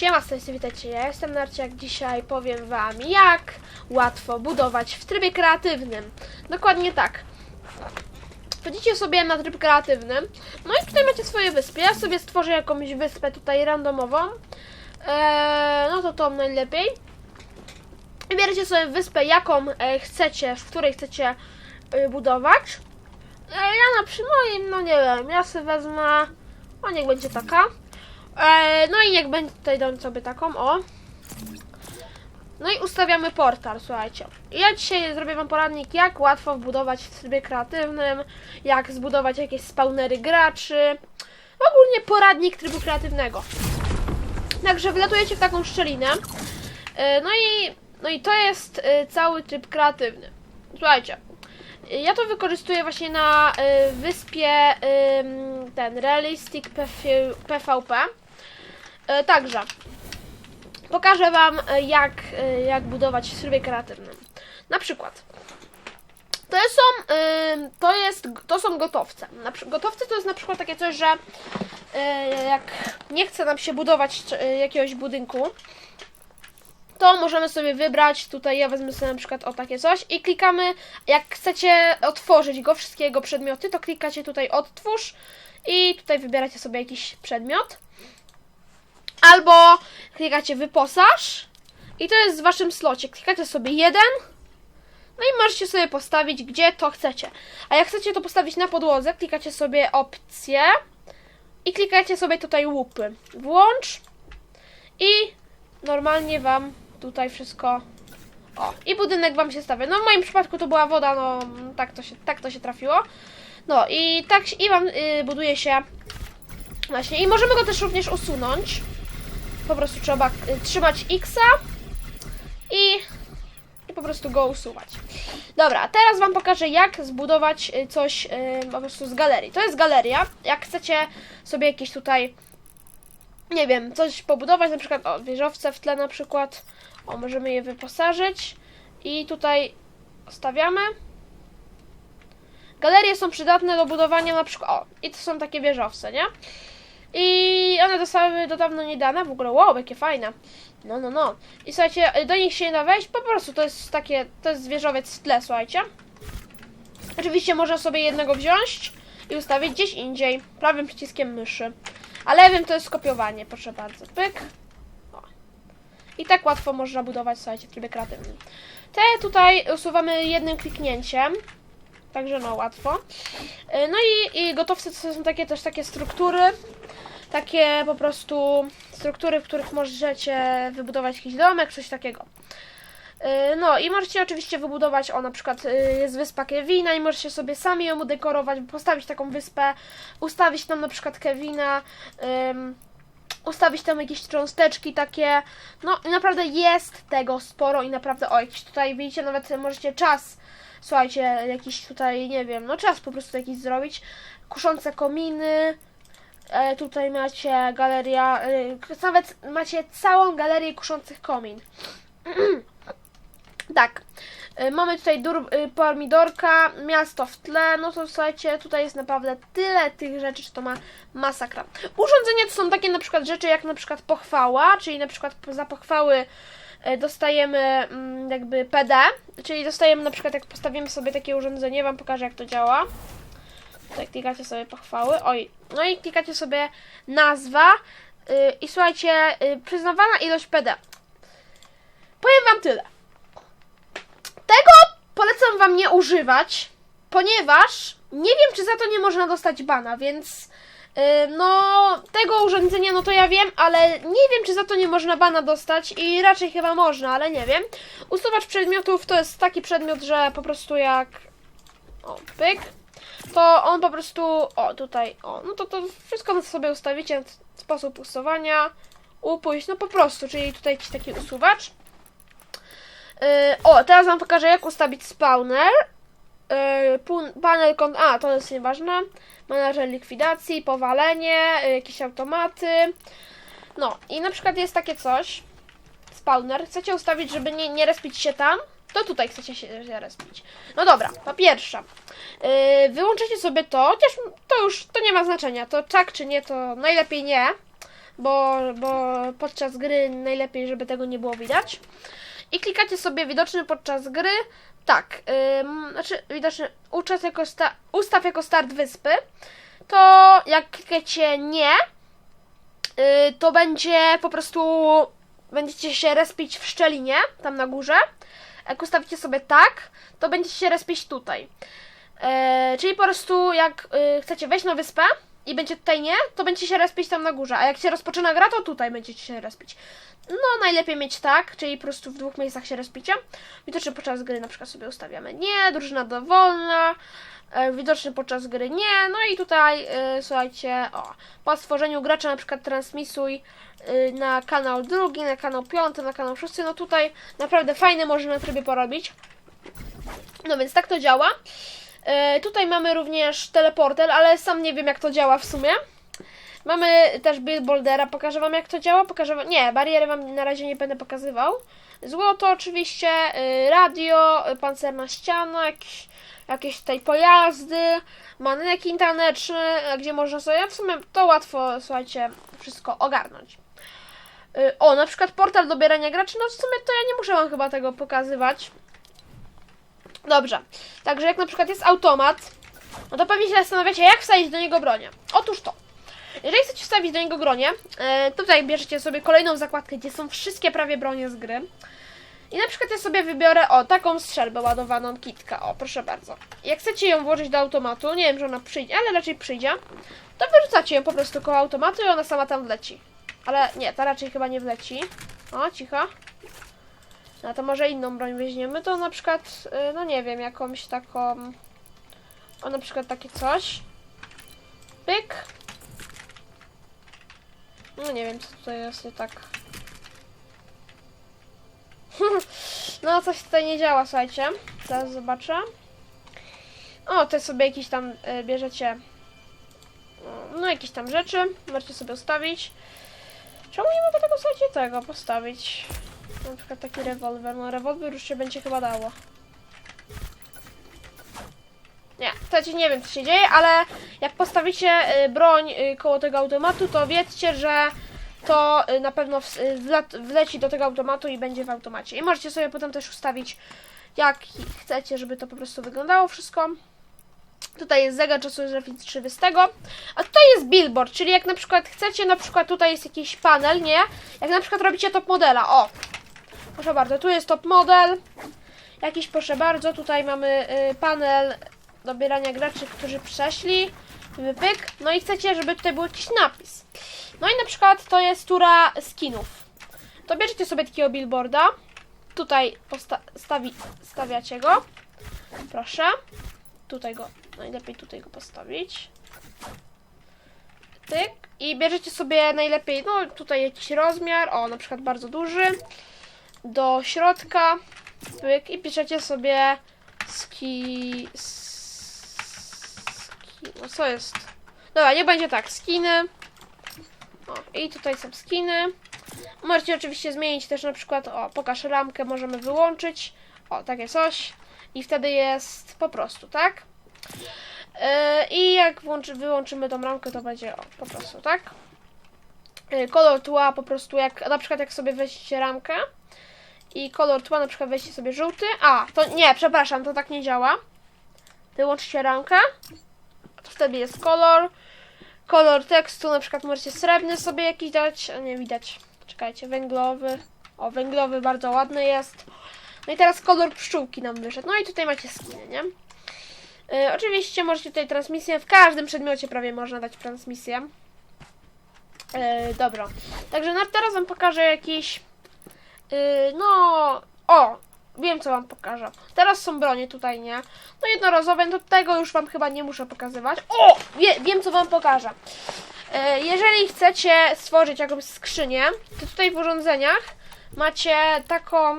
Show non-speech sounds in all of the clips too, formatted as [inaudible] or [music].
Siema, strony witajcie, ja jestem Narciak. Dzisiaj powiem wam, jak łatwo budować w trybie kreatywnym. Dokładnie tak. Wchodzicie sobie na tryb kreatywny, no i tutaj macie swoje wyspy. Ja sobie stworzę jakąś wyspę tutaj randomową. Eee, no to tą najlepiej. Wybieracie sobie wyspę, jaką e, chcecie, w której chcecie e, budować. E, ja na przy moim, no nie wiem, ja sobie wezmę, o niech będzie taka. E, no i niech będzie tutaj dam sobie taką, o. No i ustawiamy portal, słuchajcie. Ja dzisiaj zrobię wam poradnik, jak łatwo wbudować w trybie kreatywnym, jak zbudować jakieś spawnery graczy. Ogólnie poradnik trybu kreatywnego. Także wlatujecie w taką szczelinę. E, no i, no i to jest e, cały tryb kreatywny. Słuchajcie, ja to wykorzystuję właśnie na wyspie ten Realistic PV, PvP. E, Także pokażę Wam e, jak, e, jak budować w trybie kreatywnym. Na przykład to są, to jest, to są gotowce. Gotowce to jest na przykład takie coś, że jak nie chce nam się budować jakiegoś budynku, to możemy sobie wybrać, tutaj ja wezmę sobie na przykład o takie coś i klikamy, jak chcecie otworzyć go, wszystkie jego przedmioty, to klikacie tutaj odtwórz i tutaj wybieracie sobie jakiś przedmiot. Albo klikacie wyposaż i to jest w waszym slocie. Klikacie sobie jeden, no i możecie sobie postawić gdzie to chcecie. A jak chcecie to postawić na podłodze, klikacie sobie opcje i klikacie sobie tutaj łupy. Włącz i normalnie wam tutaj wszystko. O, i budynek wam się stawia. No w moim przypadku to była woda, no tak to się, tak to się trafiło. No i tak i wam y, buduje się właśnie. I możemy go też również usunąć. Po prostu trzeba y, trzymać X-a i, po prostu go usuwać. Dobra, teraz wam pokażę jak zbudować y, coś y, po prostu z galerii. To jest galeria. Jak chcecie sobie jakieś tutaj nie wiem, coś pobudować, na przykład o, wieżowce w tle na przykład. O, możemy je wyposażyć i tutaj stawiamy. Galerie są przydatne do budowania na przykład, o, i to są takie wieżowce, nie? I one zostały do dawno nie dane, w ogóle wow, jakie fajne. No, no, no. I słuchajcie, do nich się nie da wejść, po prostu to jest takie, to jest wieżowiec w tle, słuchajcie. Oczywiście można sobie jednego wziąć i ustawić gdzieś indziej, prawym przyciskiem myszy. A lewym to jest skopiowanie, proszę bardzo. Pyk. O. I tak łatwo można budować, słuchajcie, w trybie kreatywnym. Te tutaj usuwamy jednym kliknięciem. Także no, łatwo. Y, No i, i gotowce to są takie też takie struktury. Takie po prostu struktury, w których możecie wybudować jakiś domek, coś takiego. Y, No i możecie oczywiście wybudować, o na przykład y, jest wyspa Kevina i możecie sobie sami ją udekorować, postawić taką wyspę, ustawić tam na przykład Kevina, ym, ustawić tam jakieś cząsteczki takie, no i naprawdę jest tego sporo i naprawdę, o jakiś tutaj widzicie, nawet możecie czas, słuchajcie, jakiś tutaj, nie wiem, no czas po prostu jakiś zrobić, kuszące kominy, e, tutaj macie galeria, e, nawet macie całą galerię kuszących komin. [clears throat] Tak. Y, Mamy tutaj dur, y, pomidorka, miasto w tle. No to słuchajcie, tutaj jest naprawdę tyle tych rzeczy, że to ma masakra. Urządzenia to są takie na przykład rzeczy jak na przykład pochwała, czyli na przykład za pochwały dostajemy mm, jakby PD, czyli dostajemy na przykład jak postawimy sobie takie urządzenie, wam pokażę jak to działa. Tutaj klikacie sobie pochwały. Oj, no i klikacie sobie nazwa y, i słuchajcie, y, przyznawana ilość PD. Powiem wam tyle. Tego polecam wam nie używać, ponieważ nie wiem, czy za to nie można dostać bana, więc no tego urządzenia, no to ja wiem, ale nie wiem, czy za to nie można bana dostać i raczej chyba można, ale nie wiem. Usuwacz przedmiotów to jest taki przedmiot, że po prostu jak o, pyk, to on po prostu, o tutaj, o, no to to wszystko sobie ustawicie, sposób usuwania, upuść, no po prostu, czyli tutaj jakiś taki usuwacz. Yy, o, teraz wam pokażę jak ustawić spawner. Yy, panel kont... A, to jest nieważne. Manager likwidacji, powalenie, yy, jakieś automaty. No, i na przykład jest takie coś. Spawner. Chcecie ustawić, żeby nie, nie respić się tam? To tutaj chcecie się się respić. No dobra, po pierwsze. Yy, wyłączycie sobie to, chociaż to już, to nie ma znaczenia. To tak czy nie, to najlepiej nie bo, bo podczas gry najlepiej, żeby tego nie było widać. I klikacie sobie widoczny podczas gry. Tak, ym, znaczy widoczny ustaw jako, sta, ustaw jako start wyspy. To jak klikacie nie, y, to będzie po prostu będziecie się respić w szczelinie, tam na górze. Jak ustawicie sobie tak, to będziecie się respić tutaj. E, czyli po prostu jak y, chcecie wejść na wyspę i będzie tutaj nie, to będziecie się respić tam na górze, a jak się rozpoczyna gra, to tutaj będziecie się respić. No, najlepiej mieć tak, czyli po prostu w dwóch miejscach się respicie. Widocznie podczas gry na przykład sobie ustawiamy nie, drużyna dowolna, e, widoczny podczas gry nie, no i tutaj e, słuchajcie, o, po stworzeniu gracza na przykład transmisuj e, na kanał drugi, na kanał piąty, na kanał szósty, no tutaj naprawdę fajne można na trybie porobić. No więc tak to działa. E, tutaj mamy również teleporter, ale sam nie wiem jak to działa w sumie. Mamy też billboardera, pokażę wam jak to działa, pokażę wam... Nie, bariery wam na razie nie będę pokazywał. Złoto oczywiście, y, radio, pancerna ściana, jakieś, jakieś tutaj pojazdy, maneki taneczne, y, gdzie można sobie, w sumie to łatwo, słuchajcie, wszystko ogarnąć. Y, O, na przykład portal dobierania graczy, no w sumie to ja nie muszę wam chyba tego pokazywać. Dobrze, także jak na przykład jest automat, no to pewnie się zastanawiacie, jak wsadzić do niego bronię. Otóż to. Jeżeli chcecie wstawić do niego bronię, e, tutaj bierzecie sobie kolejną zakładkę, gdzie są wszystkie prawie bronie z gry. I na przykład ja sobie wybiorę, o, taką strzelbę ładowaną, kitka, o, proszę bardzo. Jak chcecie ją włożyć do automatu, nie wiem, że ona przyjdzie, ale raczej przyjdzie, to wyrzucacie ją po prostu koło automatu i ona sama tam wleci. Ale nie, ta raczej chyba nie wleci. O, cicho. No to może inną broń weźmiemy, to na przykład, y, no nie wiem, jakąś taką... O, na przykład takie coś. Pyk. No nie wiem, co tutaj jest nie tak. [laughs] no, coś tutaj nie działa, słuchajcie. Zaraz zobaczę. O, te sobie jakieś tam y, bierzecie. No, jakieś tam rzeczy. Możecie sobie ustawić. Czemu nie mogę tego, słuchajcie, tego postawić? Na przykład taki rewolwer. No, rewolwer już się będzie chyba dało. Nie, słuchajcie, nie wiem co się dzieje, ale jak postawicie y, broń y, koło tego automatu, to wiedzcie, że to y, na pewno wleci do tego automatu i będzie w automacie. I możecie sobie potem też ustawić, jak chcecie, żeby to po prostu wyglądało wszystko. Tutaj jest zegar czasu rzeczywistego, a tutaj jest billboard, czyli jak na przykład chcecie, na przykład tutaj jest jakiś panel, nie? Jak na przykład robicie top modela, o! Proszę bardzo, tu jest top model, jakiś proszę bardzo, tutaj mamy y, panel dobierania graczy, którzy przeszli, wypyk, no i chcecie, żeby tutaj był jakiś napis. No i na przykład to jest tura skinów. To bierzecie sobie takiego billboarda, tutaj stawi- stawiacie go, proszę, tutaj go, najlepiej tutaj go postawić. Tyk. I bierzecie sobie najlepiej, no tutaj jakiś rozmiar, o na przykład bardzo duży, do środka, pyk, i piszecie sobie ski, ski, no co jest? Dobra, nie będzie tak, skiny. O, i tutaj są skiny. Możecie oczywiście zmienić też na przykład, o, pokaż ramkę, możemy wyłączyć. O, takie coś. I wtedy jest po prostu, tak? Yy, I jak włączy, wyłączymy tą ramkę, to będzie o, po prostu, tak? Yy, kolor tła po prostu, jak na przykład jak sobie weźcie ramkę i kolor tła na przykład weźcie sobie żółty. A, to nie, przepraszam, to tak nie działa. Wyłączcie ramkę, to wtedy jest kolor. Kolor tekstu, na przykład możecie srebrny sobie jakiś dać, a nie widać. Czekajcie, węglowy. O, węglowy bardzo ładny jest. No i teraz kolor pszczółki nam wyszedł. No i tutaj macie skiny, nie? Yy, oczywiście możecie tutaj transmisję, w każdym przedmiocie prawie można dać transmisję. Yy, dobra. Także na, teraz wam pokażę jakiś... Yy, no... O! Wiem co wam pokażę. Teraz są bronie tutaj, nie? No jednorazowe, no tego już wam chyba nie muszę pokazywać. O! Wie, wiem co wam pokażę. Yy, jeżeli chcecie stworzyć jakąś skrzynię, to tutaj w urządzeniach macie taką...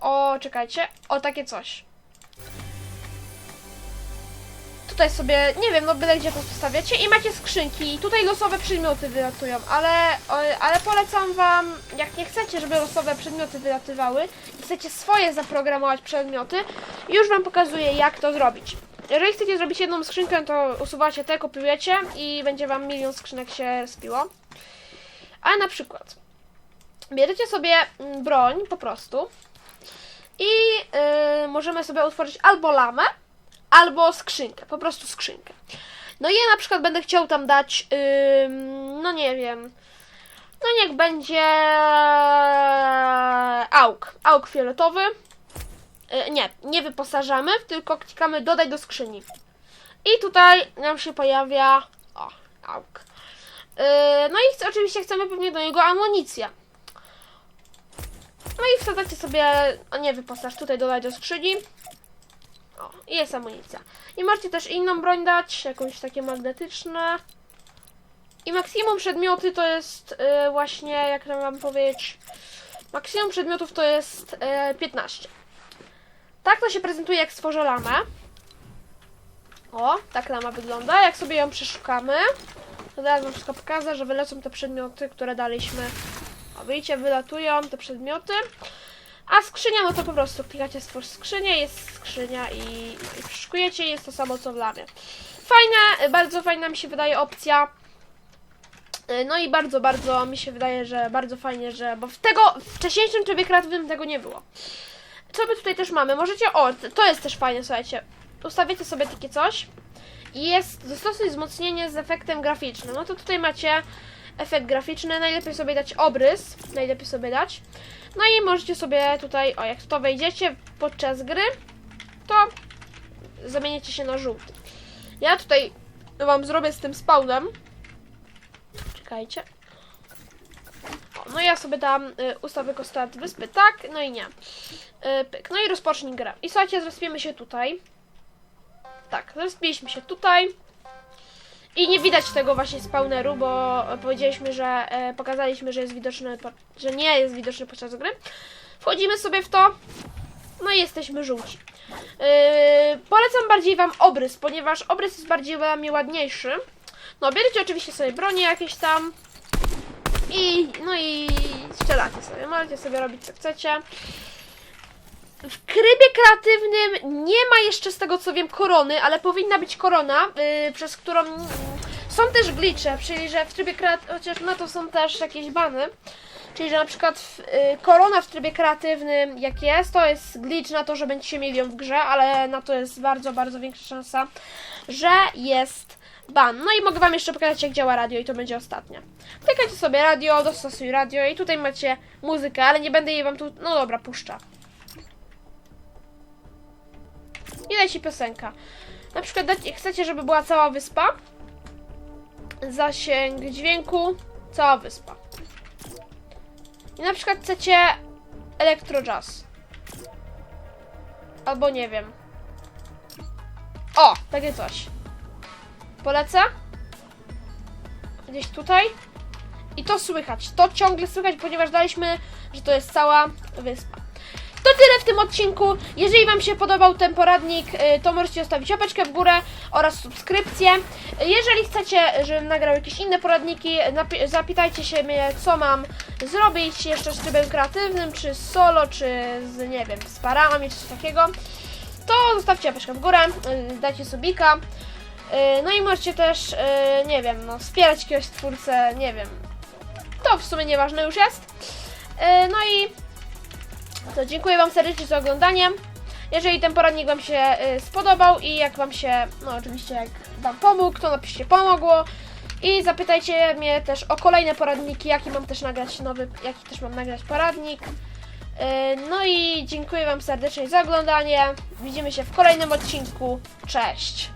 O, czekajcie. O, takie coś. Tutaj sobie, nie wiem, no byle gdzie to i macie skrzynki. Tutaj losowe przedmioty wylatują, ale, ale polecam wam, jak nie chcecie, żeby losowe przedmioty wylatywały i chcecie swoje zaprogramować przedmioty, już wam pokazuję, jak to zrobić. Jeżeli chcecie zrobić jedną skrzynkę, to usuwacie te, kopiujecie i będzie wam milion skrzynek się spiło. Ale na przykład bierzecie sobie mm, broń po prostu i yy, możemy sobie utworzyć albo lamę, albo skrzynkę, po prostu skrzynkę. No i ja na przykład będę chciał tam dać, yy, no nie wiem, no niech będzie auk, auk fioletowy. Yy, nie, nie wyposażamy, tylko klikamy dodaj do skrzyni. I tutaj nam się pojawia, o, auk. Yy, no i oczywiście chcemy pewnie do niego amunicję. No i wsadzacie sobie, o nie wyposaż, tutaj dodaj do skrzyni. O, i jest amunicja. I możecie też inną broń dać, jakąś takie magnetyczne. I maksimum przedmioty to jest y, właśnie, jak to mam powiedzieć, maksimum przedmiotów to jest y, 15. Tak to się prezentuje, jak stworzę lamę. O, tak lama wygląda. Jak sobie ją przeszukamy, to teraz wam wszystko pokażę, że wylecą te przedmioty, które daliśmy. O, widzicie, wylatują te przedmioty. A skrzynia, no to po prostu klikacie stwórz skrzynię, jest skrzynia i, i jest to samo co w lamie. Fajne, bardzo fajna mi się wydaje opcja. Y, No i bardzo, bardzo mi się wydaje, że bardzo fajnie, że. Bo w tego w wcześniejszym trybie kreatywnym tego nie było. Co my tutaj też mamy? Możecie. O, to jest też fajne, słuchajcie. Ustawiacie sobie takie coś i jest dostosuj wzmocnienie z efektem graficznym. No to tutaj macie efekt graficzny. Najlepiej sobie dać obrys. Najlepiej sobie dać. No i możecie sobie tutaj, o jak to wejdziecie podczas gry, to zamienicie się na żółty. Ja tutaj wam zrobię z tym spawnem. Czekajcie. O, no ja sobie dam y, ustawę go start wyspy, tak, no i nie. Y, pyk. No i rozpocznij grę. I słuchajcie, zrespiemy się tutaj. Tak, zrespiliśmy się tutaj. I nie widać tego właśnie spawneru, bo powiedzieliśmy, że e, pokazaliśmy, że jest widoczny, że nie jest widoczny podczas gry. Wchodzimy sobie w to, no i jesteśmy żółci. Yy, polecam bardziej Wam obrys, ponieważ obrys jest bardziej dla mnie ładniejszy. No, bierzecie oczywiście sobie bronie jakieś tam i no i strzelacie sobie. Możecie sobie robić co chcecie. W trybie kreatywnym nie ma jeszcze z tego co wiem korony, ale powinna być korona, yy, przez którą są też glitche, czyli że w trybie kreatywnym, chociaż na to są też jakieś bany. Czyli, że na przykład w, y, korona w trybie kreatywnym, jak jest, to jest glitch na to, że będziecie mieli ją w grze, ale na to jest bardzo, bardzo większa szansa, że jest ban. No i mogę Wam jeszcze pokazać, jak działa radio i to będzie ostatnia. Klikacie sobie radio, dostosuj radio i tutaj macie muzykę, ale nie będę jej Wam tu... No dobra, puszcza. Leci piosenka. Na przykład dacie, chcecie, żeby była cała wyspa. Zasięg dźwięku, cała wyspa. I na przykład chcecie elektro jazz. Albo nie wiem. O, takie coś. Polecę. Gdzieś tutaj. I to słychać. To ciągle słychać, ponieważ daliśmy, że to jest cała wyspa. To tyle w tym odcinku. Jeżeli Wam się podobał ten poradnik, y, to możecie zostawić łapeczkę w górę oraz subskrypcję. Jeżeli chcecie, żebym nagrał jakieś inne poradniki, zapytajcie się mnie, co mam zrobić jeszcze z trybem kreatywnym, czy solo, czy z, nie wiem, z parami, czy coś takiego. To zostawcie łapeczkę w górę, y, dajcie subika. Y, No i możecie też, nie wiem, no, wspierać jakiegoś twórcę, nie wiem. To w sumie nieważne już jest. No i to dziękuję Wam serdecznie za oglądanie. Jeżeli ten poradnik Wam się y, spodobał i jak Wam się, no oczywiście jak Wam pomógł, to napiszcie pomogło. I zapytajcie mnie też o kolejne poradniki, jaki mam też nagrać nowy, jaki też mam nagrać poradnik. Y, No i dziękuję Wam serdecznie za oglądanie. Widzimy się w kolejnym odcinku. Cześć!